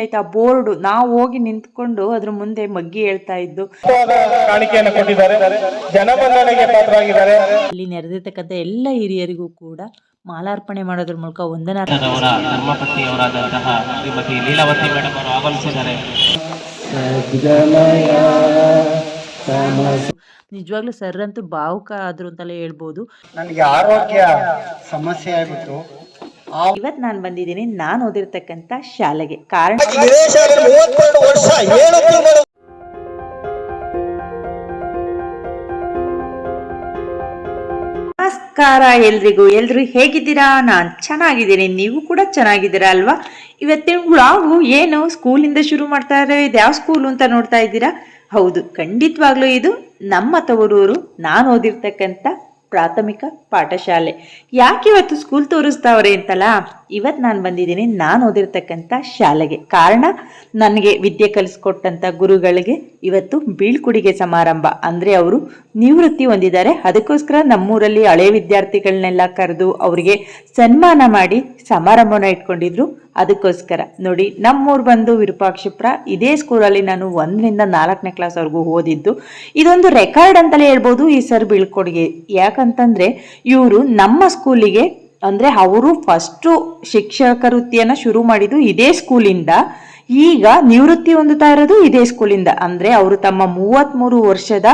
ಆಯ್ತಾ ಬೋರ್ಡ್ ನಾವು ಹೋಗಿ ನಿಂತ್ಕೊಂಡು ಅದ್ರ ಮುಂದೆ ಮಗ್ಗಿ ಹೇಳ್ತಾ ಇದ್ದು. ಕಾಣಿಕೆಯನ್ನು ಕೊಟ್ಟಿದ್ದಾರೆ. ಜನಮನ್ನಣೆಗೆ ಪಾತ್ರರಾಗಿದ್ದಾರೆ. ಅಲ್ಲಿ ನೆರೆದಿರ್ತಕ್ಕಂಥ ಎಲ್ಲ ಹಿರಿಯರಿಗೂ ಕೂಡ ಮಾಲಾರ್ಪಣೆ ಮಾಡೋದ್ರ ಮೂಲಕ ವಂದನಾ ಅವರ ಧರ್ಮಪತ್ನಿಯವರಾದಂತಹ ಶ್ರೀಮತಿ ಲೀಲಾವತಿ ಮೇಡಮ್ ಅವರು ಆಗಮಿಸಿದ್ದಾರೆ. ನಿಜವಾಗ್ಲೂ ಸರ್ ಅಂತೂ ಭಾವುಕ ಆದ್ರು ಅಂತಲೇ ಹೇಳ್ಬೋದು. ನನಗೆ ಆರೋಗ್ಯ ಸಮಸ್ಯೆ ಆಗಿತ್ತು ಇವತ್ತು ನಾನು ಬಂದಿದ್ದೀನಿ ನಾನು ಓದಿರ್ತಕ್ಕಂಥ ಶಾಲೆಗೆ. ಕಾರಣ ನಮಸ್ಕಾರ ಎಲ್ರಿಗೂ. ಎಲ್ರು ಹೇಗಿದ್ದೀರಾ? ನಾನು ಚೆನ್ನಾಗಿದ್ದೀನಿ. ನೀವು ಕೂಡ ಚೆನ್ನಾಗಿದ್ದೀರಾ ಅಲ್ವಾ? ಇವತ್ತಿನ ವ್ಲಾಗು ಏನು ಸ್ಕೂಲಿಂದ ಶುರು ಮಾಡ್ತಾ ಇದು ಯಾವ ಸ್ಕೂಲು ಅಂತ ನೋಡ್ತಾ ಇದ್ದೀರಾ? ಹೌದು ಖಂಡಿತವಾಗ್ಲೂ ಇದು ನಮ್ಮ ತವರೂರು. ನಾನು ಓದಿರ್ತಕ್ಕಂಥ ಪ್ರಾಥಮಿಕ ಪಾಠಶಾಲೆ. ಯಾಕೆ ಇವತ್ತು ಸ್ಕೂಲ್ ತೋರಿಸ್ತಾವ್ರೆ ಅಂತಲ್ಲ ಇವತ್ತು ನಾನು ಬಂದಿದ್ದೀನಿ, ನಾನು ಓದಿರ್ತಕ್ಕಂಥ ಶಾಲೆಗೆ. ಕಾರಣ, ನನಗೆ ವಿದ್ಯೆ ಕಲಿಸ್ಕೊಟ್ಟಂಥ ಗುರುಗಳಿಗೆ ಇವತ್ತು ಬೀಳ್ಕೊಡುಗೆ ಸಮಾರಂಭ. ಅಂದರೆ ಅವರು ನಿವೃತ್ತಿ ಹೊಂದಿದ್ದಾರೆ. ಅದಕ್ಕೋಸ್ಕರ ನಮ್ಮೂರಲ್ಲಿ ಹಳೆ ವಿದ್ಯಾರ್ಥಿಗಳನ್ನೆಲ್ಲ ಕರೆದು ಅವರಿಗೆ ಸನ್ಮಾನ ಮಾಡಿ ಸಮಾರಂಭನ ಇಟ್ಕೊಂಡಿದ್ರು. ಅದಕ್ಕೋಸ್ಕರ ನೋಡಿ, ನಮ್ಮೂರು ಬಂದು ವಿರೂಪಾಕ್ಷಿಪುರ, ಇದೇ ಸ್ಕೂಲಲ್ಲಿ ನಾನು ಒಂದರಿಂದ ನಾಲ್ಕನೇ ಕ್ಲಾಸ್ವರೆಗೂ ಓದಿದ್ದು. ಇದೊಂದು ರೆಕಾರ್ಡ್ ಅಂತಲೇ ಹೇಳ್ಬೋದು ಈ ಸರ್ ಬೀಳ್ಕೊಡುಗೆ. ಯಾಕಂತಂದರೆ, ಇವರು ನಮ್ಮ ಸ್ಕೂಲಿಗೆ ಅಂದರೆ ಅವರು ಫಸ್ಟು ಶಿಕ್ಷಕ ವೃತ್ತಿಯನ್ನು ಶುರು ಮಾಡಿದ್ದು ಇದೇ ಸ್ಕೂಲಿಂದ ಈಗ ನಿವೃತ್ತಿ ಹೊಂದುತ್ತಾ ಇರೋದು ಇದೇ ಸ್ಕೂಲಿಂದ ಅಂದರೆ ಅವರು ತಮ್ಮ ಮೂವತ್ತ್ಮೂರು ವರ್ಷದ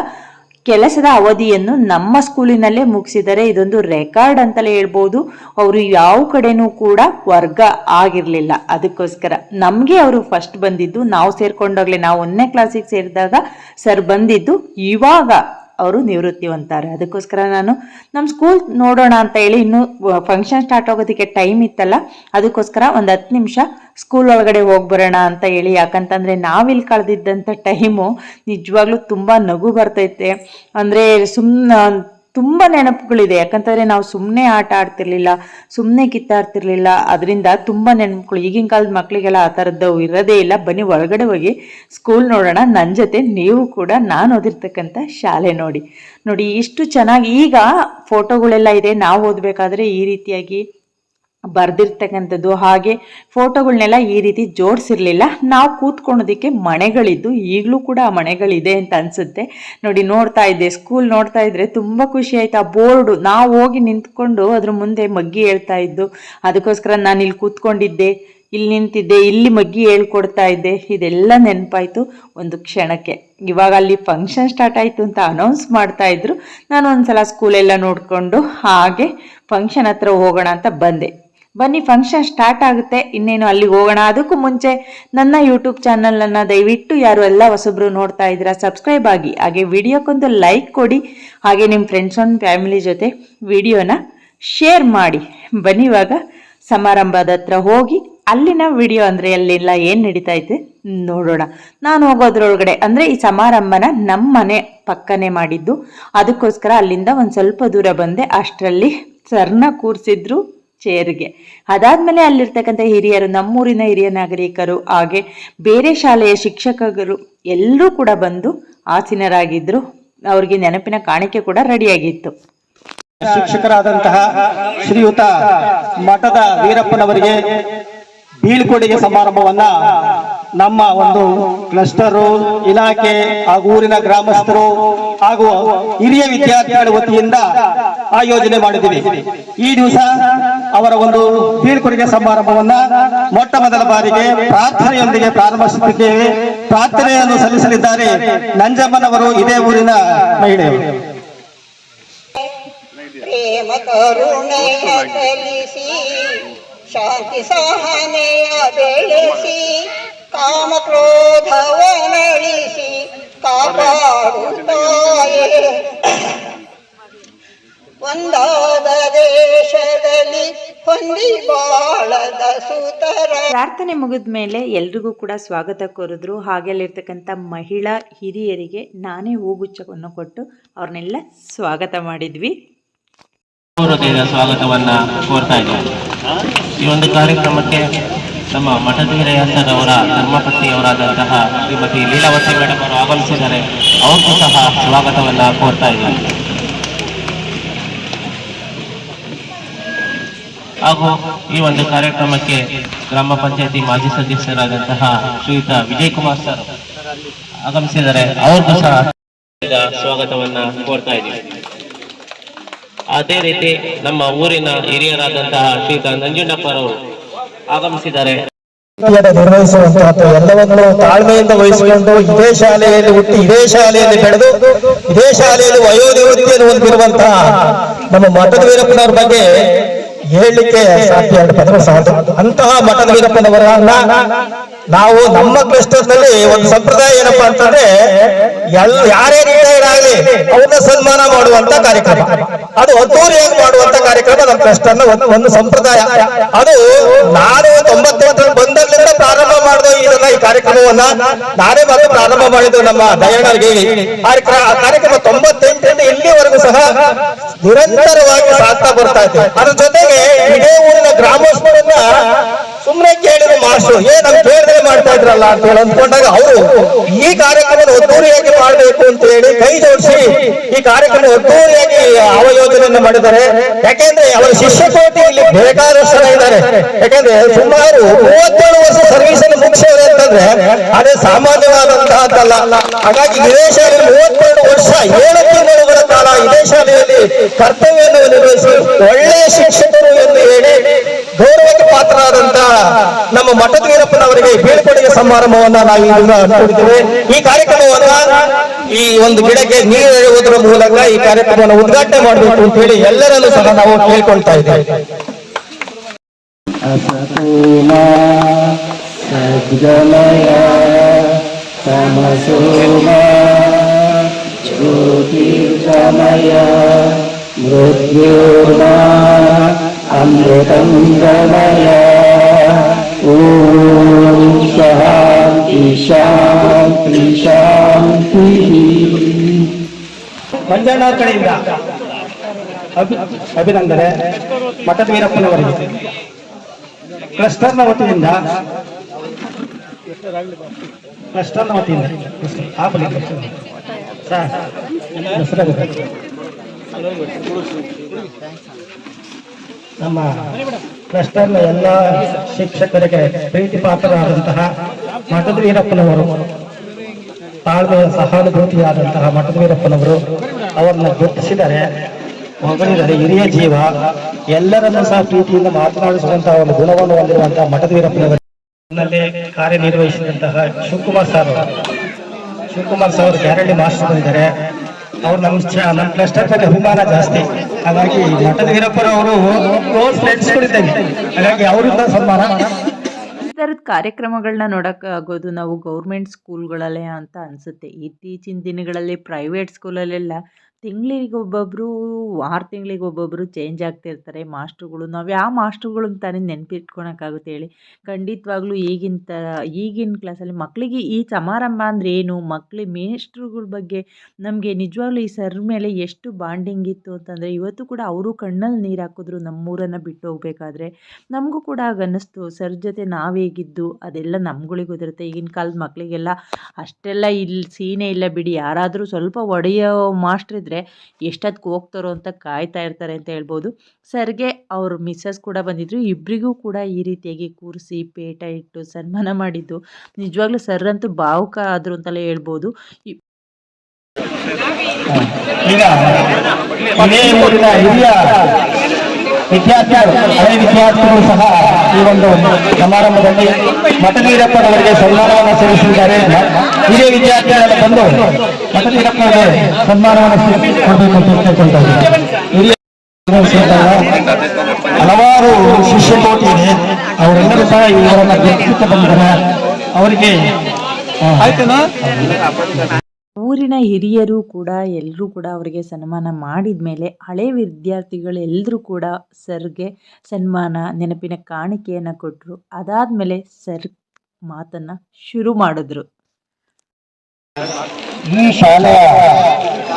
ಕೆಲಸದ ಅವಧಿಯನ್ನು ನಮ್ಮ ಸ್ಕೂಲಿನಲ್ಲೇ ಮುಗಿಸಿದರೆ ಇದೊಂದು ರೆಕಾರ್ಡ್ ಅಂತಲೇ ಹೇಳ್ಬೋದು. ಅವರು ಯಾವ ಕಡೆನೂ ಕೂಡ ವರ್ಗ ಆಗಿರಲಿಲ್ಲ. ಅದಕ್ಕೋಸ್ಕರ ನಮಗೆ ಅವರು ಫಸ್ಟ್ ಬಂದಿದ್ದು, ನಾವು ಸೇರ್ಕೊಂಡಾಗಲೇ, ನಾವು ಒಂದನೇ ಕ್ಲಾಸಿಗೆ ಸೇರಿದಾಗ ಸರ್ ಬಂದಿದ್ದು ಇವಾಗ ಅವರು ನಿವೃತ್ತಿ ಹೊಂತಾರೆ ಅದಕ್ಕೋಸ್ಕರ ನಾನು ನಮ್ಮ ಸ್ಕೂಲ್ ನೋಡೋಣ ಅಂತ ಹೇಳಿ ಇನ್ನೂ ಫಂಕ್ಷನ್ ಸ್ಟಾರ್ಟ್ ಆಗೋದಕ್ಕೆ ಟೈಮ್ ಇತ್ತಲ್ಲ, ಅದಕ್ಕೋಸ್ಕರ ಒಂದು ಹತ್ತು ನಿಮಿಷ ಸ್ಕೂಲ್ ಒಳಗಡೆ ಹೋಗಿ ಬರೋಣ ಅಂತ ಹೇಳಿ. ಯಾಕಂತಂದರೆ ನಾವಿಲ್ಲಿ ಕಳೆದಿದ್ದಂಥ ಟೈಮು ನಿಜವಾಗ್ಲೂ ತುಂಬ ನಗು ಬರ್ತೈತೆ. ಅಂದರೆ ಸುಮ್ಮನೆ ತುಂಬ ನೆನಪುಗಳಿದೆ. ಯಾಕಂತಂದರೆ ನಾವು ಸುಮ್ಮನೆ ಆಟ ಆಡ್ತಿರ್ಲಿಲ್ಲ ಸುಮ್ಮನೆ ಕಿತ್ತಾಡ್ತಿರ್ಲಿಲ್ಲ, ಅದರಿಂದ ತುಂಬ ನೆನಪುಗಳು. ಈಗಿನ ಕಾಲದ ಮಕ್ಕಳಿಗೆಲ್ಲ ಆ ಥರದ್ದು ಇರೋದೇ ಇಲ್ಲ. ಬನ್ನಿ ಒಳಗಡೆ ಹೋಗಿ ಸ್ಕೂಲ್ ನೋಡೋಣ. ನನ್ನ ಜೊತೆ ನೀವು ಕೂಡ, ನಾನು ಓದಿರ್ತಕ್ಕಂಥ ಶಾಲೆ ನೋಡಿ. ನೋಡಿ, ಇಷ್ಟು ಚೆನ್ನಾಗಿ ಈಗ ಫೋಟೋಗಳೆಲ್ಲ ಇದೆ. ನಾವು ಓದಬೇಕಾದ್ರೆ ಈ ರೀತಿಯಾಗಿ ಬರ್ದಿರ್ತಕ್ಕಂಥದ್ದು. ಹಾಗೆ ಫೋಟೋಗಳನ್ನೆಲ್ಲ ಈ ರೀತಿ ಜೋಡಿಸಿರ್ಲಿಲ್ಲ. ನಾವು ಕೂತ್ಕೊಳೋದಕ್ಕೆ ಮನೆಗಳಿದ್ದು ಈಗಲೂ ಕೂಡ ಆ ಮನೆಗಳಿದೆ ಅಂತ ಅನಿಸುತ್ತೆ. ನೋಡಿ, ನೋಡ್ತಾ ಇದ್ದೆ, ಸ್ಕೂಲ್ ನೋಡ್ತಾ ಇದ್ರೆ ತುಂಬ ಖುಷಿ ಆಯ್ತು. ಆ ಬೋರ್ಡು, ನಾವು ಹೋಗಿ ನಿಂತ್ಕೊಂಡು ಅದ್ರ ಮುಂದೆ ಮಗ್ಗಿ ಹೇಳ್ತಾ ಇದ್ದು, ಅದಕ್ಕೋಸ್ಕರ ನಾನು ಇಲ್ಲಿ ಕೂತ್ಕೊಂಡಿದ್ದೆ, ಇಲ್ಲಿ ನಿಂತಿದ್ದೆ, ಇಲ್ಲಿ ಮಗ್ಗಿ ಹೇಳ್ಕೊಡ್ತಾ ಇದ್ದೆ. ಇದೆಲ್ಲ ನೆನಪಾಯಿತು ಒಂದು ಕ್ಷಣಕ್ಕೆ. ಇವಾಗ ಅಲ್ಲಿ ಫಂಕ್ಷನ್ ಸ್ಟಾರ್ಟ್ ಆಯಿತು ಅಂತ ಅನೌನ್ಸ್ ಮಾಡ್ತಾ ಇದ್ರು. ನಾನು ಒಂದ್ಸಲ ಸ್ಕೂಲೆಲ್ಲ ನೋಡಿಕೊಂಡು ಹಾಗೆ ಫಂಕ್ಷನ್ ಹತ್ರ ಹೋಗೋಣ ಅಂತ ಬಂದೆ. ಬನ್ನಿ ಫಂಕ್ಷನ್ ಸ್ಟಾರ್ಟ್ ಆಗುತ್ತೆ. ಇನ್ನೇನು ಅಲ್ಲಿಗೆ ಹೋಗೋಣ? ಅದಕ್ಕೂ ಮುಂಚೆ ನನ್ನ ಯೂಟ್ಯೂಬ್ ಚಾನಲನ್ನು ದಯವಿಟ್ಟು ಯಾರು ಎಲ್ಲ ಹೊಸಬ್ರು ನೋಡ್ತಾ ಇದ್ದೀರಾ ಸಬ್ಸ್ಕ್ರೈಬ್ ಆಗಿ. ಹಾಗೆ ವಿಡಿಯೋಕ್ಕೊಂದು ಲೈಕ್ ಕೊಡಿ. ಹಾಗೆ ನಿಮ್ಮ ಫ್ರೆಂಡ್ಸ್ ಆ್ಯಂಡ್ ಫ್ಯಾಮಿಲಿ ಜೊತೆ ವಿಡಿಯೋನ ಶೇರ್ ಮಾಡಿ. ಬನ್ನಿ ಇವಾಗ ಸಮಾರಂಭದ ಹತ್ರ ಹೋಗಿ, ಅಲ್ಲಿನ ವಿಡಿಯೋ ಅಂದರೆ ಅಲ್ಲೆಲ್ಲ ಏನು ನಡೀತಾ ಇದೆ ನೋಡೋಣ. ನಾನು ಹೋಗೋದ್ರೊಳಗಡೆ ಅಂದರೆ ಈ ಸಮಾರಂಭನ ನಮ್ಮ ಮನೆ ಪಕ್ಕನೆ ಮಾಡಿದ್ದು. ಅದಕ್ಕೋಸ್ಕರ ಅಲ್ಲಿಂದ ಒಂದು ಸ್ವಲ್ಪ ದೂರ ಬಂದೆ. ಅಷ್ಟರಲ್ಲಿ ಸರ್ನ ಕೂರಿಸಿದ್ರು. ಚೇರ್ಗೆ. ಅದಾದ್ಮೇಲೆ ಅಲ್ಲಿರ್ತಕ್ಕಂಥ ಹಿರಿಯರು, ನಮ್ಮೂರಿನ ಹಿರಿಯ ನಾಗರಿಕರು, ಹಾಗೆ ಬೇರೆ ಶಾಲೆಯ ಶಿಕ್ಷಕರು ಎಲ್ಲರೂ ಕೂಡ ಬಂದು ಆಸೀನರಾಗಿದ್ರು. ಅವ್ರಿಗೆ ನೆನಪಿನ ಕಾಣಿಕೆ ಕೂಡ ರೆಡಿಯಾಗಿತ್ತು. ಶಿಕ್ಷಕರಾದಂತಹ ಶ್ರೀಯುತ ಮಠದ ವೀರಪ್ಪನವರಿಗೆ ಬೀಳ್ಕೊಡುಗೆ ಸಮಾರಂಭವನ್ನ ನಮ್ಮ ಒಂದು ಕ್ಲಸ್ಟರು, ಇಲಾಖೆ ಹಾಗೂ ಊರಿನ ಗ್ರಾಮಸ್ಥರು ಹಾಗೂ ಹಿರಿಯ ವಿದ್ಯಾರ್ಥಿಗಳ ವತಿಯಿಂದ ಆಯೋಜನೆ ಮಾಡಿದ್ದೀವಿ. ಈ ದಿವಸ ಅವರ ಒಂದು ಬೀಳ್ಕೊಡುಗೆ ಸಮಾರಂಭವನ್ನ ಮೊಟ್ಟ ಮೊದಲ ಬಾರಿಗೆ ಪ್ರಾರ್ಥನೆಯೊಂದಿಗೆ ಪ್ರಾರಂಭಿಸುತ್ತಿದ್ದೇವೆ. ಪ್ರಾರ್ಥನೆಯನ್ನು ಸಲ್ಲಿಸಲಿದ್ದಾರೆ ನಂಜಮ್ಮನವರು, ಇದೇ ಊರಿನ ಮಹಿಳೆಯರು. ಶಾಂತಿ ಸಹನೆಯ ಬೆಳೆಸಿ ಕಾಮ ಕ್ರೋಧವನಳಿಸಿ ಕಾಪಾಡುತ್ತಾಯೇ. ಒಂದಾದ ದೇಶದಲ್ಲಿ ಹೊಂದಿ ಬಾಳದ ಸುತರ. ಪ್ರಾರ್ಥನೆ ಮುಗಿದ ಮೇಲೆ ಎಲ್ರಿಗೂ ಕೂಡ ಸ್ವಾಗತ ಕೋರಿದ್ರು. ಹಾಗೆ ಅಲ್ಲಿರ್ತಕ್ಕಂಥ ಮಹಿಳಾ ಹಿರಿಯರಿಗೆ ನಾನೇ ಹೂಗುಚ್ಛವನ್ನು ಕೊಟ್ಟು ಅವ್ರನ್ನೆಲ್ಲ ಸ್ವಾಗತ ಮಾಡಿದ್ವಿ. ಹೃದಯದ ಸ್ವಾಗತವನ್ನ ಕೋರ್ತಾ ಇದ್ದಾರೆ. ಈ ಒಂದು ಕಾರ್ಯಕ್ರಮಕ್ಕೆ ನಮ್ಮ ಮಠಧೀರಯ ಸರ್ ಅವರ ಧರ್ಮಪತ್ನಿಯವರಾದಂತಹ ಶ್ರೀಮತಿ ಲೀಲಾವತಿ ಮೇಡಮ್ ಅವರು ಆಗಮಿಸಿದ್ದಾರೆ ಅವ್ರಿಗೂ ಸಹ ಸ್ವಾಗತವನ್ನ ಕೋರ್ತಾ ಇದ್ದಾರೆ ಹಾಗೂ ಈ ಒಂದು ಕಾರ್ಯಕ್ರಮಕ್ಕೆ ಗ್ರಾಮ ಪಂಚಾಯತಿ ಮಾಜಿ ಸದಸ್ಯರಾದಂತಹ ಶ್ರೀಯುತ ವಿಜಯ್ ಕುಮಾರ್ ಸರ್ ಆಗಮಿಸಿದ್ದಾರೆ ಅವ್ರಿಗೂ ಸಹ ಸ್ವಾಗತವನ್ನ ಕೋರ್ತಾ ಇದ್ದೀವಿ ಅದೇ ರೀತಿ ನಮ್ಮ ಊರಿನ ಹಿರಿಯರಾದಂತಹ ಶ್ರೀಯುತ ನಂಜುಂಡಪ್ಪರವರು ಆಗಮಿಸಿದ್ದಾರೆ. ನಿರ್ವಹಿಸುವಂತಹದ್ದು ಎಲ್ಲವನ್ನು ತಾಳ್ಮೆಯಿಂದ ವಹಿಸಿಕೊಂಡು ಇದೇ ಶಾಲೆಯಲ್ಲಿ ಹುಟ್ಟಿ ಇದೇ ಶಾಲೆಯಲ್ಲಿ ಬೆಳೆದು, ಇದೇ ಶಾಲೆಯಲ್ಲಿ ವಯೋನಿವೃತ್ತಿಯನ್ನು ಹೊಂದಿರುವಂತಹ ನಮ್ಮ ಮಠದ ವೀರಪ್ಪನವ್ರ ಬಗ್ಗೆ ಹೇಳಲಿಕ್ಕೆ ಸಾಧ್ಯ ಪದಗಳು ಸಾಧ್ಯ. ಅಂತಹ ಮಠದ ವೀರಪ್ಪನವರನ್ನ ನಾವು ನಮ್ಮ ಕ್ಲಸ್ಟರ್ನಲ್ಲಿ ಒಂದು ಸಂಪ್ರದಾಯ ಏನಪ್ಪಾ ಅಂತಂದ್ರೆ ಎಲ್ಲ ಯಾರೇ ರಿಟೈರ್ಡ್ ಆಗಲಿ ಅವ್ರನ್ನ ಸನ್ಮಾನ ಮಾಡುವಂತ ಕಾರ್ಯಕ್ರಮ. ಅದು ಅದ್ದೂರಿಯಾಗಿ ಮಾಡುವಂತ ಕಾರ್ಯಕ್ರಮ ನಮ್ಮ ಕ್ಲಸ್ಟರ್ನ ಒಂದು ಒಂದು ಸಂಪ್ರದಾಯ. ಅದು ನಾನು ತೊಂಬತ್ತೆಂಟರಲ್ಲಿ ಬಂದಲ್ಲಿಂದ ಪ್ರಾರಂಭ ಮಾಡಿದ ಇದನ್ನ ಈ ಕಾರ್ಯಕ್ರಮವನ್ನ. ನಾನೇ ಬಂದು ಪ್ರಾರಂಭ ಮಾಡಿದ್ದು ನಮ್ಮ ದಯಾಳರಿಗೆ ಕಾರ್ಯಕ್ರಮ ಕಾರ್ಯಕ್ರಮ ತೊಂಬತ್ತೆಂಟರಿಂದ ಇಲ್ಲಿವರೆಗೂ ಸಹ ನಿರಂತರವಾಗಿ ಸಾಗ್ತಾ ಬರ್ತಾ ಇದೆ. ಅದ್ರ ಜೊತೆಗೆ ಇದೇ ಊರಿನ ಗ್ರಾಮಸ್ಥರನ್ನ ಸುಮ್ಮನೆ ಕೇಳಿದ್ರು ಮಾಸ್ಟ್ರು ಏನ್ ನಮ್ ಕೇಳಿದ್ರೆ ಮಾಡ್ತಾ ಇದ್ರಲ್ಲ ಅಂತ ಹೇಳಿ ಅಂದ್ಕೊಂಡಾಗ ಅವರು, ಈ ಕಾರ್ಯಕ್ರಮವನ್ನು ಒತ್ತೂರಿಯಾಗಿ ಮಾಡಬೇಕು? ಅಂತ ಹೇಳಿ ಕೈ ಜೋಡಿಸಿ ಈ ಕಾರ್ಯಕ್ರಮ ಒತ್ತೂರಿಯಾಗಿ ಅವಯೋಜನೆಯನ್ನು ಮಾಡಿದ್ದಾರೆ. ಯಾಕೆಂದ್ರೆ ಅವರ ಶಿಷ್ಯಕೋಟಿ ಇಲ್ಲಿ ಬೇಕಾದಷ್ಟು ಜನ ಇದ್ದಾರೆ. ಯಾಕೆಂದ್ರೆ ಸುಮಾರು ಮೂವತ್ತೇಳು ವರ್ಷ ಸರ್ವಿಸ್ ಅನ್ನು ಮುಗಿಸಿದ್ರೆ ಅಂತಂದ್ರೆ ಅದೇ ಸಾಮಾನ್ಯವಾದಂತಹದ್ದಲ್ಲ. ಹಾಗಾಗಿ ಇದೇ ಶಾಲೆಯಲ್ಲಿ ವರ್ಷ ಏಳು ತಿಂಗಳುಗಳ ಕಾಲ ಇದೇ ಕರ್ತವ್ಯವನ್ನು ನಿರ್ವಹಿಸಿ ಒಳ್ಳೆಯ ಶಿಕ್ಷಕರು ಎಂದು ಹೇಳಿ ಗೌರವಕ್ಕೆ ಪಾತ್ರರಾದಂತ ನಮ್ಮ ಮಠದ ವೀರಪ್ಪನವರಿಗೆ ಬೀಳ್ಕೊಡುಗೆ ಸಮಾರಂಭವನ್ನ ನಾವೀಗ ಹಮ್ಮಿಕೊಂಡಿದ್ದೇವೆ ಈ ಕಾರ್ಯಕ್ರಮವನ್ನ ಈ ಒಂದು ಗಿಡಕ್ಕೆ ನೀರು ಎಳೆಯುವುದರ ಮೂಲಕ ಈ ಕಾರ್ಯಕ್ರಮವನ್ನು ಉದ್ಘಾಟನೆ ಮಾಡಬೇಕು ಅಂತ ಹೇಳಿ ಎಲ್ಲರಲ್ಲೂ ಸಹ ನಾವು ಕೇಳ್ಕೊಳ್ತಾ ಇದ್ದೇವೆ. ಸದ್ಗಮಯ अमृतं गमय ॐ शान्ति शान्ति शान्तिः ಮಂಜಣ್ಣವ್ರ ಕಡೆಯಿಂದ ಅಭಿ- ಅಭಿನಂದನೆ ಮಠದ ವೀರಪ್ಪನವರಿಗೆ ಕ್ಲಸ್ಟರ್ನ ವತಿಯಿಂದ ಕ್ಲಸ್ಟರ್ನ ವತಿಯಿಂದ ಆ ಬನ್ನಿ ಕ್ಲಸ್ಟರ್. ಸರ್, ಹೆಸರಾಗುತ್ತೆ. ನಮ್ಮ ಕ್ಲಸ್ಟರ್ನ ಎಲ್ಲ ಶಿಕ್ಷಕರಿಗೆ ಪ್ರೀತಿ ಪಾತ್ರರಾದಂತಹ ಮಠದ ವೀರಪ್ಪನವರು ತಾಳ್ಮೆಯ ಸಹಾನುಭೂತಿಯಾದಂತಹ ಮಠದ ವೀರಪ್ಪನವರು ಅವರನ್ನ ಗುರುತಿಸಿದರೆ ಹೊಗಳಿದರೆ ಹಿರಿಯ ಜೀವ, ಎಲ್ಲರನ್ನೂ ಸಹ ಪ್ರೀತಿಯಿಂದ ಮಾತನಾಡಿಸುವಂತಹ ಒಂದು ಗುಣವನ್ನು ಹೊಂದಿರುವಂತಹ ಮಠದ ವೀರಪ್ಪನವರು ಕಾರ್ಯನಿರ್ವಹಿಸಿದಂತಹ Shivakumar sir. Shivakumar sir guarantee master ಬಂದಿದ್ದಾರೆ ಅವ್ರು ನಮ್ಮ ನಮ್ಮ ಕ್ಲಸ್ಟರ್ ಬಗ್ಗೆ ಅಭಿಮಾನ ಜಾಸ್ತಿ. ಹಾಗಾಗಿ ಮಠದ ವೀರಪ್ಪನ ಅವರು ಕ್ಲೋಸ್ ಫ್ರೆಂಡ್ಸ್ ಹಾಗಾಗಿ ಅವರಿಂದ ಸನ್ಮಾನ. ತರದ ಕಾರ್ಯಕ್ರಮಗಳನ್ನ ನೋಡೋಕ್ಕಾಗೋದು ನಾವು ಗೌರ್ಮೆಂಟ್ ಸ್ಕೂಲ್ಗಳಲ್ಲೇ ಅಂತ ಅನ್ಸುತ್ತೆ. ಇತ್ತೀಚಿನ ದಿನಗಳಲ್ಲಿ ಪ್ರೈವೇಟ್ ಸ್ಕೂಲಲ್ಲೆಲ್ಲ ತಿಂಗಳಿಗೆ ಒಬ್ಬೊಬ್ಬರು ಆರು ತಿಂಗಳಿಗೆ ಒಬ್ಬೊಬ್ಬರು ಚೇಂಜ್ ಆಗ್ತಿರ್ತಾರೆ ಮಾಸ್ಟ್ರುಗಳು. ನಾವು ಯಾವ ಮಾಸ್ಟ್ರುಗಳನ್ನ ತಾನೇ ನೆನಪಿಟ್ಕೊಳಕ್ಕಾಗುತ್ತೆ ಹೇಳಿ. ಖಂಡಿತವಾಗ್ಲೂ ಈಗಿನ ತ, ಈಗಿನ ಕ್ಲಾಸಲ್ಲಿ ಮಕ್ಕಳಿಗೆ ಈ ಸಮಾರಂಭ ಅಂದರೆ ಏನು? ಮಕ್ಕಳ ಮೇಷ್ಟ್ರುಗಳ ಬಗ್ಗೆ ನಮಗೆ ನಿಜವಾಗ್ಲೂ ಈ ಸರ್ ಮೇಲೆ ಎಷ್ಟು ಬಾಂಡಿಂಗ್ ಇತ್ತು ಅಂತಂದರೆ ಇವತ್ತು ಕೂಡ ಅವರು ಕಣ್ಣಲ್ಲಿ ನೀರು ಹಾಕಿದ್ರು ನಮ್ಮೂರನ್ನು ಬಿಟ್ಟು ಹೋಗಬೇಕಾದ್ರೆ. ನಮಗೂ ಕೂಡ ಆಗ ಅನ್ನಿಸ್ತು. ಸರ್ ಜೊತೆ ನಾವೇಗಿದ್ದು ಅದೆಲ್ಲ ನಮ್ಗಳಿಗೆ ಗೊತ್ತಿರುತ್ತೆ. ಈಗಿನ ಕಾಲದ ಮಕ್ಕಳಿಗೆಲ್ಲ ಅಷ್ಟೆಲ್ಲ ಇಲ್ಲಿ ಸೀನೇ ಇಲ್ಲ ಬಿಡಿ. ಯಾರಾದರೂ ಸ್ವಲ್ಪ ಒಡೆಯೋ ಮಾಸ್ಟ್ರ್ ಇದ್ದರೆ ಎಷ್ಟೊತ್ತಿಗೆ ಹೋಗ್ತಾರೋ ಅಂತ ಕಾಯ್ತಾ ಇರ್ತಾರೆ ಅಂತ ಹೇಳ್ಬೋದು. ಸರ್ಗೆ ಅವ್ರ ಮಿಸ್ಸಸ್ ಕೂಡ ಬಂದಿದ್ರು. ಇಬ್ಬರಿಗೂ ಕೂಡ ಈ ರೀತಿಯಾಗಿ ಕೂರಿಸಿ ಪೇಟ ಇಟ್ಟು ಸನ್ಮಾನ ಮಾಡಿದ್ದು ನಿಜವಾಗ್ಲೂ ಸರ್ ಅಂತೂ ಭಾವುಕ ಆದರು ಅಂತಲೇ ಹೇಳ್ಬೋದು. ಹಿರಿಯ ವಿದ್ಯಾರ್ಥಿಗಳು, ಹಳೆ ವಿದ್ಯಾರ್ಥಿಗಳು ಸಹ ಈ ಒಂದು ಸಮಾರಂಭದಲ್ಲಿ ಮಠವೀರಪ್ಪನವರಿಗೆ ಸನ್ಮಾನವನ್ನು ಸಲ್ಲಿಸಿದ್ದಾರೆ. ಹಿರಿಯ ವಿದ್ಯಾರ್ಥಿಗಳನ್ನು ಬಂದು ಮಠವೀರಪ್ಪನವರಿಗೆ ಸನ್ಮಾನವನ್ನು ಕೊಡಬೇಕು ಅಂತ ಹಿರಿಯ ಹಲವಾರು ಶಿಷ್ಯಕೋಟಿ ಇದೆ. ಅವರೆಲ್ಲರೂ ಸಹ ಇವರನ್ನ ಗುರುತಿಸುತ್ತಾ ಬಂದಿದ್ದಾರೆ ಅವರಿಗೆ ಆಯ್ತನಾ ಊರಿನ ಹಿರಿಯರು ಕೂಡ ಎಲ್ಲರೂ ಕೂಡ ಅವರಿಗೆ ಸನ್ಮಾನ ಮಾಡಿದ ಮೇಲೆ ಹಳೆ ವಿದ್ಯಾರ್ಥಿಗಳು ಎಲ್ಲರೂ ಕೂಡ ಸರ್ಗೆ ಸನ್ಮಾನ, ನೆನಪಿನ ಕಾಣಿಕೆಯನ್ನು ಕೊಟ್ಟರು ಅದಾದ ಮೇಲೆ ಸರ್ ಮಾತನ್ನು ಶುರು ಮಾಡಿದ್ರು. ಈ ಶಾಲೆಯ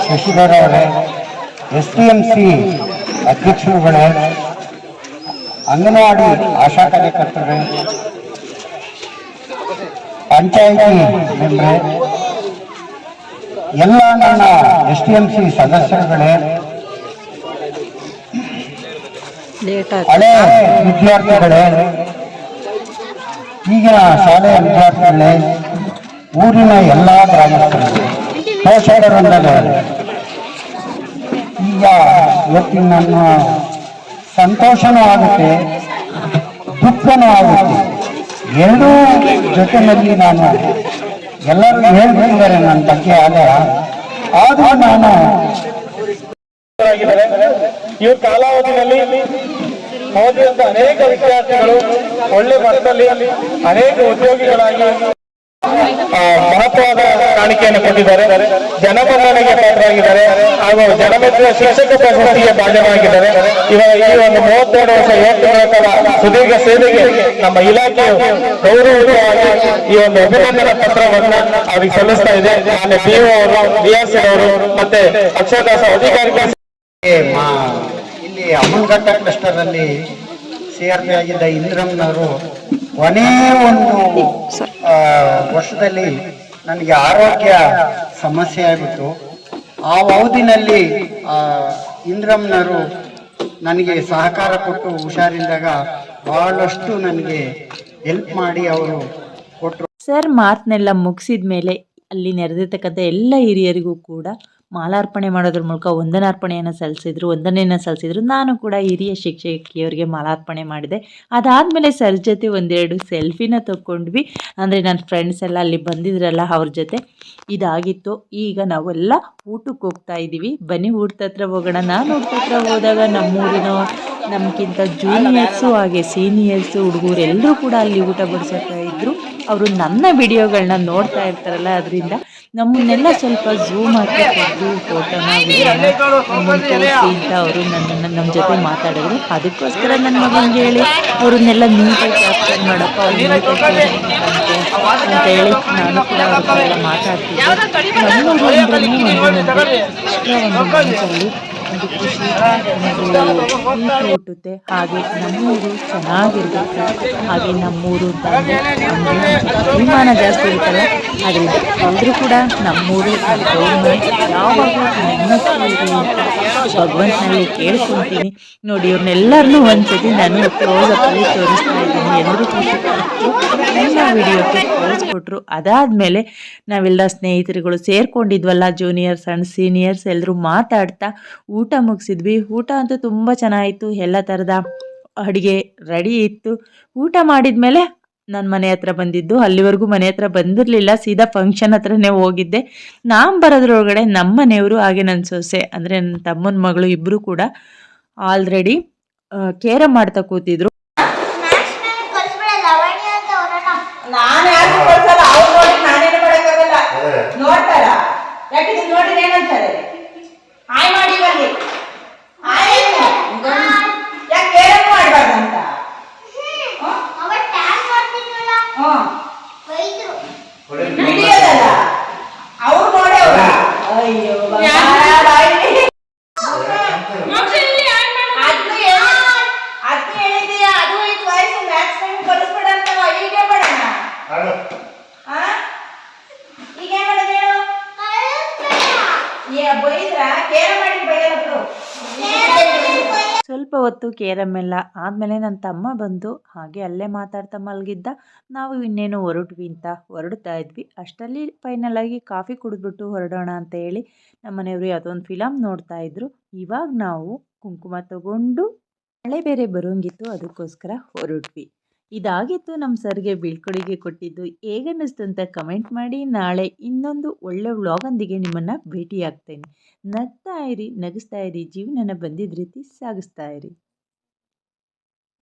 ಶಶಿಧರವರೇ ಎಸ್ ಡಿ ಎಂ ಸಿ ಅಧ್ಯಕ್ಷರುಗಳೇ, ಅಂಗನವಾಡಿ ಆಶಾ ಕಾರ್ಯಕರ್ತರೇ, ಪಂಚಾಯಿತಿ ಎಲ್ಲ ನನ್ನ ಎಸ್ ಟಿ ಎಂ ಸಿ ಸದಸ್ಯರುಗಳೇ ಹಳೆ ವಿದ್ಯಾರ್ಥಿಗಳೇ ಈಗಿನ ಶಾಲೆಯ ವಿದ್ಯಾರ್ಥಿಗಳೇ ಊರಿನ ಎಲ್ಲ ಗ್ರಾಮಸ್ಥರು ಪೋಷಕರೊಂದಿಗೆ ಈಗ ಇವತ್ತಿನ ನನ್ನ ಸಂತೋಷನೂ ಆಗುತ್ತೆ ದುಃಖನೂ ಆಗುತ್ತೆ. ಎರಡೂ ಜೊತೆಯಲ್ಲಿ ನಾನು ಎಲ್ಲರೂ ಹೇಳ್ಬಿಟ್ಟಿದ್ದಾರೆ ನನ್ನ ಬಗ್ಗೆ ಆಗ ಆದರೂ ನಾನು. ಇವ್ರ ಕಾಲಾವಧಿಯಲ್ಲಿ ಓದಿದಂತ ಅನೇಕ ವಿದ್ಯಾರ್ಥಿಗಳು, ಒಳ್ಳೆ ಮಟ್ಟದಲ್ಲಿ ಅನೇಕ ಉದ್ಯೋಗಿಗಳಾಗಿ ಮಹತ್ವದ ಕಾಣಿಕೆಯನ್ನು ಕೊಟ್ಟಿದ್ದಾರೆ. ಜನಮನ್ನಣೆಗೆ ಪಾತ್ರರಾಗಿದ್ದಾರೆ. ಹಾಗೂ ಜನಮಿತ್ರ ಶಿಕ್ಷಕ ಪ್ರಶಸ್ತಿಗೆ ಈ ಒಂದು ವರ್ಷ ಎಂಟು ಸುದೀರ್ಘ ಸೇವೆಗೆ ನಮ್ಮ ಇಲಾಖೆಯು ಗೌರವಯುತವಾಗಿ ಈ ಒಂದು ಅಭಿನಂದನಾ ಪತ್ರವನ್ನು ಅವರಿಗೆ ಸಲ್ಲಿಸ್ತಾ ಇದೆ. ಮಾನ್ಯ ಪಿ ಅವರು ಬಿ ಆರ್ ಸಿ ಅವರು ಮತ್ತೆ ಅಕ್ಷರದಾಸ ಅಧಿಕಾರಿಗಳು ಇಲ್ಲಿ ಅಮ್ಮನಘಟ್ಟ ಕ್ಲಸ್ಟರ್ ಅಲ್ಲಿ ಸಿಆರ್ಪಿ ಆಗಿದ್ದ ಇಂದ್ರಮ್ಮನವರು ಕೊನೇ ಒಂದು ವರ್ಷದಲ್ಲಿ ನನಗೆ ಆರೋಗ್ಯ ಸಮಸ್ಯೆ ಆಗಿತ್ತು. ಆ ಅವಧಿನಲ್ಲಿ ಇಂದ್ರಮ್ಮನವರು ನನಗೆ ಸಹಕಾರ ಕೊಟ್ಟು ಹುಷಾರಿಂದಾಗ ಬಹಳಷ್ಟು ನನಗೆ ಹೆಲ್ಪ್ ಮಾಡಿ ಅವರು ಕೊಟ್ಟರು ಸರ್ ಮಾತನ್ನೆಲ್ಲ ಮುಗಿಸಿದ ಮೇಲೆ ಅಲ್ಲಿ ನೆರೆದಿರ್ತಕ್ಕಂಥ ಎಲ್ಲ ಹಿರಿಯರಿಗೂ ಕೂಡ ಮಾಲಾರ್ಪಣೆ ಮಾಡೋದ್ರ ಮೂಲಕ ವಂದನಾರ್ಪಣೆಯನ್ನು ಸಲ್ಲಿಸಿದ್ರು, ವಂದನೆಯನ್ನು ಸಲ್ಲಿಸಿದ್ರು. ನಾನು ಕೂಡ ಹಿರಿಯ ಶಿಕ್ಷಕಿಯವರಿಗೆ ಮಾಲಾರ್ಪಣೆ ಮಾಡಿದೆ. ಅದಾದಮೇಲೆ ಸರ್ ಜೊತೆ ಒಂದೆರಡು ಸೆಲ್ಫಿನ ತಗೊಂಡ್ವಿ ಅಂದರೆ ನನ್ನ ಫ್ರೆಂಡ್ಸ್ ಎಲ್ಲ ಅಲ್ಲಿ ಬಂದಿದ್ರಲ್ಲ ಅವ್ರ ಜೊತೆ. ಇದಾಗಿತ್ತು. ಈಗ ನಾವೆಲ್ಲ ಊಟಕ್ಕೆ ಹೋಗ್ತಾ ಇದ್ದೀವಿ ಬನ್ನಿ ಊಟದ ಹತ್ರ ಹೋಗೋಣ. ನಾನು ಊಟದ ಹತ್ರ ಹೋದಾಗ ನಮ್ಮೂರಿನ ನಮಗಿಂತ ಜೂನಿಯರ್ಸು ಹಾಗೆ ಸೀನಿಯರ್ಸು ಹುಡುಗರು ಎಲ್ಲರೂ ಕೂಡ ಅಲ್ಲಿ ಊಟ ಬಡಿಸ್ತಾ ಇದ್ದರು ಅವರು ನನ್ನ ವಿಡಿಯೋಗಳನ್ನ ನೋಡ್ತಾ ಇರ್ತಾರಲ್ಲ, ಅದರಿಂದ ನಮ್ಮನ್ನೆಲ್ಲ ಸ್ವಲ್ಪ ಝೂಮ್ ಹಾಕಿ ತೆಗೆದು ಫೋಟೋನ ಅಂತ ಅವರು ನನ್ನನ್ನು ನಮ್ಮ ಜೊತೆ ಮಾತಾಡಿದ್ರು. ಅದಕ್ಕೋಸ್ಕರ ನನ್ನ ಮಗನಿಗೆ ಹೇಳಿ, ಅವ್ರನ್ನೆಲ್ಲ ನೀಟಾಗಿ ಕ್ಯಾಪ್ಚರ್ ಮಾಡಪ್ಪ ಅಂತ ಹೇಳಿ ನಾನು ಕೂಡ ಅವ್ರ ಮಾತಾಡ್ತೀನಿ ನನ್ನ ಒಂದು ಇಷ್ಟ ಒಂದು ಹುಟ್ಟುತ್ತೆ ಹಾಗೆ ನಮ್ಮೂರು ಚೆನ್ನಾಗಿರ್ಬೇಕು. ಹಾಗೆ ನಮ್ಮೂರು ಅಭಿಮಾನ ಜಾಸ್ತಿ ಇರುತ್ತಲ್ಲ ಅದರಿಂದ ಎಲ್ಲರೂ ಕೂಡ ನಮ್ಮೂರು ನಮ್ಮ ಯಾವಾಗ ಭಗವಂತನಲ್ಲಿ ಕೇಳ್ಕೊತೀನಿ ನೋಡಿ, ಇವ್ರನ್ನೆಲ್ಲರನ್ನೂ ಒಂದ್ಸತಿ ನಾನು ಕ್ಲೋಸ್ ಅಪ್ಪಲ್ಲಿ ತೋರಿಸ್ತಾ ಇದ್ದೀನಿ. ಎಲ್ಲರೂ ಖುಷಿ ಎಲ್ಲ ವಿಡಿಯೋಕ್ಕೆ ಕಳಿಸ್ಕೊಟ್ರು ಅದಾದಮೇಲೆ ನಾವೆಲ್ಲ ಸ್ನೇಹಿತರುಗಳು ಸೇರ್ಕೊಂಡಿದ್ವಲ್ಲ ಜೂನಿಯರ್ಸ್ ಆ್ಯಂಡ್ ಸೀನಿಯರ್ಸ್ ಎಲ್ಲರೂ ಮಾತಾಡ್ತಾ ಊಟ ಮುಗಿಸಿದ್ವಿ. ಊಟ ಅಂತೂ ತುಂಬ ಚೆನ್ನಾಗಿತ್ತು. ಎಲ್ಲ ಥರದ ಅಡುಗೆ ರೆಡಿ ಇತ್ತು. ಊಟ ಮಾಡಿದ ಮೇಲೆ ನನ್ನ ಮನೆ ಹತ್ರ ಬಂದಿದ್ದು. ಅಲ್ಲಿವರೆಗೂ ಮನೆ ಹತ್ರ ಬಂದಿರಲಿಲ್ಲ. ಸೀದಾ ಫಂಕ್ಷನ್ ಹತ್ರನೇ ಹೋಗಿದ್ದೆ. ನಾನು ಬರೋದ್ರೊಳಗಡೆ ನಮ್ಮ ಮನೆಯವರು ಹಾಗೆ ನನ್ನ ಸೊಸೆ, ಅಂದರೆ ನನ್ನ ತಮ್ಮನ ಮಗಳು ಇಬ್ಬರು ಕೂಡ ಆಲ್ರೆಡಿ ಕೇರ ಮಾಡ್ತಾ ಕೂತಿದ್ರು. ನಾನು ಯಾರು ಕಳ್ಸಲ್ಲ ಅವ್ರು ನೋಡಿ ನಾನೇನು ಮಾಡಕ್ಕಾಗಲ್ಲ. ನೋಡ್ತಾರ? ಯಾಕಿದ್ರೆ ನೋಡಿ ಏನಂತಾರೆ? ಹಾಯ್ ಮಾಡಿ ಬನ್ನಿ ಹಾಯ್. ಏನು? ಯಾಕೆ ಕೇಳಕ್ ಮಾಡ್ಬಾರ್ದಂತ ಹ್ಮ್ ಹಿಡಿಯೋದಲ್ಲ ಅವ್ರು ನೋಡ್ಯವ್ರ ಅಯ್ಯೋ ಬಂಗಾರ ಬಾಯ್ಲಿ. ಅದ್ನು ಹೇಳಿ- ಅದ್ನು ಹೇಳಿದೀಯ ಅದು ಇದು ವಯಸ್ಸು ಮ್ಯಾಕ್ಸ್ ಟೈಮ್ ಕಲಿಸ್ಬೇಡ ಅಂತ ಈಗ ಮಾಡೋಣ ಆ? ಈಗ ಏನ್ ಮಾಡೋದು ಹೇಳು ಏ ಬೈದ್ರ ಕೇರ ಮಾಡಿ ಬೈಯಲ್ಲ ಬಿಡು ಸ್ವಲ್ಪ ಹೊತ್ತು ಕೇರಮ್ಮೆಲ್ಲ ಆದಮೇಲೆ ನನ್ನ ತಮ್ಮ ಬಂದು ಹಾಗೆ ಅಲ್ಲೇ ಮಾತಾಡ್ತಾ ಮಲಗಿದ್ದ. ನಾವು ಇನ್ನೇನು ಹೊರಟ್ವಿ ಅಂತ ಹೊರಡ್ತಾ ಇದ್ವಿ. ಅಷ್ಟರಲ್ಲಿ ಫೈನಲ್ ಆಗಿ ಕಾಫಿ ಕುಡಿದ್ಬಿಟ್ಟು ಹೊರಡೋಣ ಅಂತ ಹೇಳಿ ನಮ್ಮ ಮನೆಯವರು ಯಾವುದೋ ಒಂದು ಫಿಲಮ್ ನೋಡ್ತಾ ಇದ್ರು. ಇವಾಗ ನಾವು ಕುಂಕುಮ ತಗೊಂಡು ಮಳೆ ಬೇರೆ ಬರೋಂಗಿತ್ತು, ಅದಕ್ಕೋಸ್ಕರ ಹೊರಟ್ವಿ. ಇದಾಗಿತ್ತು ನಮ್ಮ ಸರ್ಗೆ ಬೀಳ್ಕೊಡುಗೆ ಕೊಟ್ಟಿದ್ದು. ಹೇಗನ್ನಿಸ್ತು ಅಂತ ಕಮೆಂಟ್ ಮಾಡಿ ನಾಳೆ ಇನ್ನೊಂದು ಒಳ್ಳೆ ವ್ಲಾಗೊಂದಿಗೆ ನಿಮ್ಮನ್ನು ಭೇಟಿಯಾಗ್ತೇನೆ. ನಗ್ತಾ ಇರಿ, ನಗಿಸ್ತಾ ಇರಿ, ಜೀವನನ ಬಂದಿದ್ದ ರೀತಿ ಸಾಗಿಸ್ತಾ ಇರಿ.